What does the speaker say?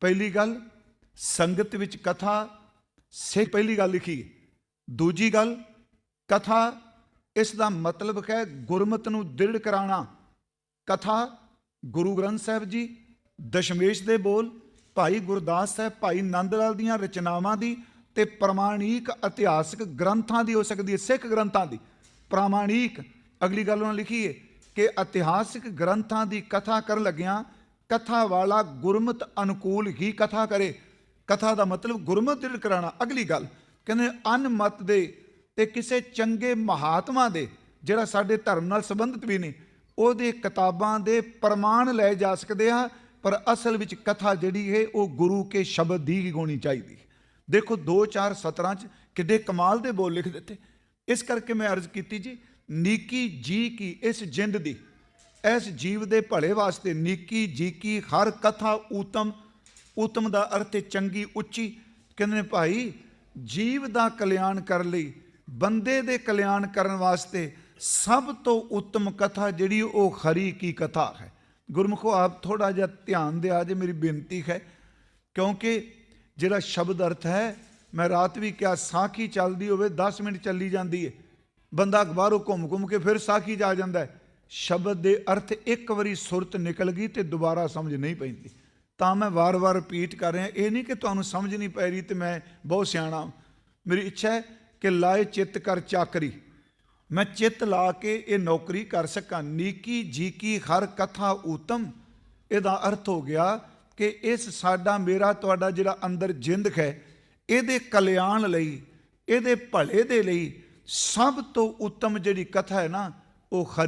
ਪਹਿਲੀ ਗੱਲ ਸੰਗਤ ਵਿੱਚ ਕਥਾ, ਸਿੱਖ ਪਹਿਲੀ ਗੱਲ ਲਿਖੀ। ਦੂਜੀ ਗੱਲ ਕਥਾ, ਇਸ ਦਾ ਮਤਲਬ ਹੈ ਗੁਰਮਤ ਨੂੰ ਦ੍ਰਿੜ ਕਰਾਣਾ ਕਥਾ, ਗੁਰੂ ਗ੍ਰੰਥ ਸਾਹਿਬ ਜੀ, ਦਸ਼ਮੇਸ਼ ਦੇ ਬੋਲ, ਭਾਈ ਗੁਰਦਾਸ ਸਾਹਿਬ, ਭਾਈ ਨੰਦ ਲਾਲ ਦੀਆਂ ਰਚਨਾਵਾਂ ਦੀ ਤੇ ਪ੍ਰਮਾਣਿਕ ਇਤਿਹਾਸਕ ਗ੍ਰੰਥਾਂ ਦੀ ਹੋ ਸਕਦੀ ਹੈ, ਸਿੱਖ ਗ੍ਰੰਥਾਂ ਦੀ। ਪ੍ਰਮਾਣਿਕ, ਅਗਲੀ ਗੱਲ ਉਹਨਾਂ ਲਿਖੀ ਹੈ ਕਿ ਇਤਿਹਾਸਕ ਗ੍ਰੰਥਾਂ ਦੀ ਕਥਾ ਕਰਨ ਲੱਗਿਆਂ ਕਥਾ ਵਾਲਾ ਗੁਰਮਤ ਅਨੁਕੂਲ ਹੀ ਕਥਾ ਕਰੇ। ਕਥਾ ਦਾ ਮਤਲਬ ਗੁਰਮਤ ਦ੍ਰਿੜ ਕਰਾਣਾ। ਅਗਲੀ ਗੱਲ, ਕਹਿੰਦੇ ਅਨਮਤ ਦੇ ਤੇ ਕਿਸੇ ਚੰਗੇ ਮਹਾਤਮਾ ਦੇ, ਜਿਹੜਾ ਸਾਡੇ ਧਰਮ ਨਾਲ ਸੰਬੰਧਿਤ ਵੀ ਨਹੀਂ, ਉਹਦੇ ਕਿਤਾਬਾਂ ਦੇ ਪ੍ਰਮਾਣ ਲਏ ਜਾ ਸਕਦੇ ਆ, ਪਰ ਅਸਲ ਵਿੱਚ ਕਥਾ ਜਿਹੜੀ ਹੈ, ਉਹ ਗੁਰੂ ਕੇ ਸ਼ਬਦ ਦੀ ਹੀ ਹੋਣੀ ਚਾਹੀਦੀ। ਦੇਖੋ 2 4 ਸਤਰਾਂ ਚ ਕਿੱਡੇ ਕਮਾਲ ਦੇ ਬੋਲ ਲਿਖ ਦਿੱਤੇ। ਇਸ ਕਰਕੇ ਮੈਂ ਅਰਜ਼ ਕੀਤੀ ਜੀ, ਨੀਕੀ ਜੀ ਕੀ ਇਸ ਜਿੰਦ ਦੀ ਇਸ ਜੀਵ ਦੇ ਭਲੇ ਵਾਸਤੇ ਨੀਕੀ, ਜੀਕੀ, ਹਰ ਕਥਾ ਊਤਮ ਊਤਮ ਦਾ ਅਰਥ ਹੈ ਚੰਗੀ, ਉੱਚੀ। ਕਹਿੰਦੇ ਨੇ ਭਾਈ, ਜੀਵ ਦਾ ਕਲਿਆਣ ਕਰਨ ਲਈ, ਬੰਦੇ ਦੇ ਕਲਿਆਣ ਕਰਨ ਵਾਸਤੇ ਸਭ ਤੋਂ ਉੱਤਮ ਕਥਾ ਜਿਹੜੀ ਉਹ ਖਰੀ ਕੀ ਕਥਾ ਹੈ। ਗੁਰਮੁਖੋ, ਆਪ ਥੋੜਾ ਜਿਹਾ ਧਿਆਨ ਦਿਆ ਜੇ, ਮੇਰੀ ਬੇਨਤੀ ਹੈ। ਕਿਉਂਕਿ ਜਿਹੜਾ ਸ਼ਬਦ ਅਰਥ ਹੈ, ਮੈਂ ਰਾਤ ਵੀ ਕਿਹਾ, ਸਾਖੀ ਚੱਲਦੀ ਹੋਵੇ 10 ਮਿੰਟ ਚੱਲੀ ਜਾਂਦੀ ਹੈ। ਬੰਦਾ ਅਖਬਾਰੋਂ ਘੁੰਮ ਘੁੰਮ ਕੇ ਫਿਰ ਸਾਖੀ ਜਾ ਜਾਂਦਾ ਹੈ। ਸ਼ਬਦ ਦੇ ਅਰਥ ਇੱਕ ਵਾਰੀ ਸੁਰਤ ਨਿਕਲ ਗਈ ਤੇ ਦੁਬਾਰਾ ਸਮਝ ਨਹੀਂ ਪੈਂਦੀ। ਤਾਂ ਮੈਂ ਵਾਰ-ਵਾਰ ਰਿਪੀਟ ਕਰ ਰਿਹਾ, ਇਹ ਨਹੀਂ ਕਿ ਤੁਹਾਨੂੰ ਸਮਝ ਨਹੀਂ ਪੈ ਰਹੀ ਤੇ ਮੈਂ ਬਹੁਤ ਸਿਆਣਾ ਮੇਰੀ ਇੱਛਾ ਹੈ ਕਿ ਲਾਏ ਚਿੱਤ ਕਰ ਚਾਕਰੀ। ਮੈਂ ਚਿੱਤ ਲਾ ਕੇ ਇਹ ਨੌਕਰੀ ਕਰ ਸਕਾਂ। ਨੀਕੀ, ਜੀਕੀ, ਹਰ ਕਥਾ ਊਤਮ। ਇਹਦਾ ਅਰਥ ਹੋ ਗਿਆ ਕਿ ਇਸ ਸਾਡਾ, ਮੇਰਾ, ਤੁਹਾਡਾ ਜਿਹੜਾ ਅੰਦਰ ਜਿੰਦ ਹੈ, ਇਹਦੇ ਕਲਿਆਣ ਲਈ, ਇਹਦੇ ਭਲੇ ਦੇ ਲਈ ਸਭ ਤੋਂ ਉੱਤਮ ਜਿਹੜੀ ਕਥਾ ਹੈ ਨਾ, ਉਹ ਖਰੀ